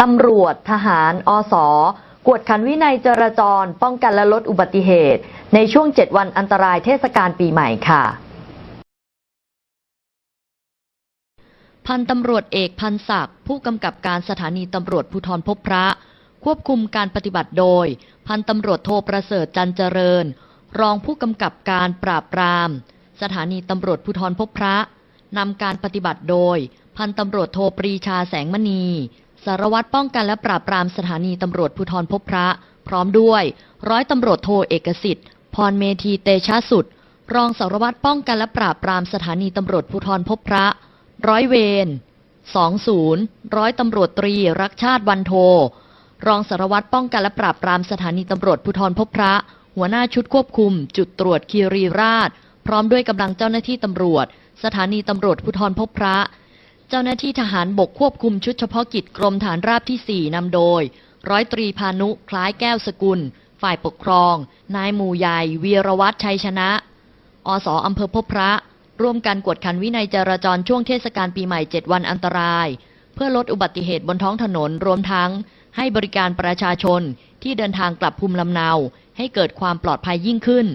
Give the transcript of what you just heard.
ตำรวจ ทหาร อสกวดขันวินัยจราจร ป้องกันและลดอุบัติเหตุ ในช่วง 7 วันอันตรายเทศกาลปีใหม่ค่ะ พันตำรวจเอกพันศักดิ์ผู้กำกับการสถานีตำรวจภูธรพบพระ ควบคุมการปฏิบัติโดย พันตำรวจโทประเสริฐจันเจริญ รองผู้กำกับการปราบปราม สถานีตำรวจภูธรพบพระนำการปฏิบัติโดย พันตำรวจโทปรีชาแสงมณี สารวัตรป้องกันและปราบปรามสถานีตำรวจภูธรพบพระ พร้อมด้วย ร้อยตำรวจโทเอกสิทธิ์ พรเมธีเตชะสุด รองสารวัตรป้องกันและปราบปรามสถานีตำรวจภูธรพบพระ ร้อยเวร20ร้อยตำรวจตรีรักชาติวันโท รองสารวัตรป้องกันและปราบปรามสถานีตำรวจภูธรพบพระ หัวหน้าชุดควบคุม จุดตรวจคีรีราช พร้อมด้วยกำลังเจ้าหน้าที่ตำรวจ สถานีตำรวจภูธรพบพระ เจ้าหน้าที่ทหารบกควบคุมชุดเฉพาะกิจกรมฐานราบที่ 4นำโดย ร้อยตรีพานุคล้ายแก้วสกุล ฝ่ายปกครอง นายหมู่ใหญ่วีรวัตรชัยชนะ อสอำเภอพบพระ ร่วมกันกวดขันวินัยจราจรช่วงเทศกาลปีใหม่ 7 วันอันตราย เพื่อลดอุบัติเหตุบนท้องถนนรวมทั้ง ให้บริการประชาชนที่เดินทางกลับภูมิลำเนาให้เกิดความปลอดภัยยิ่งขึ้น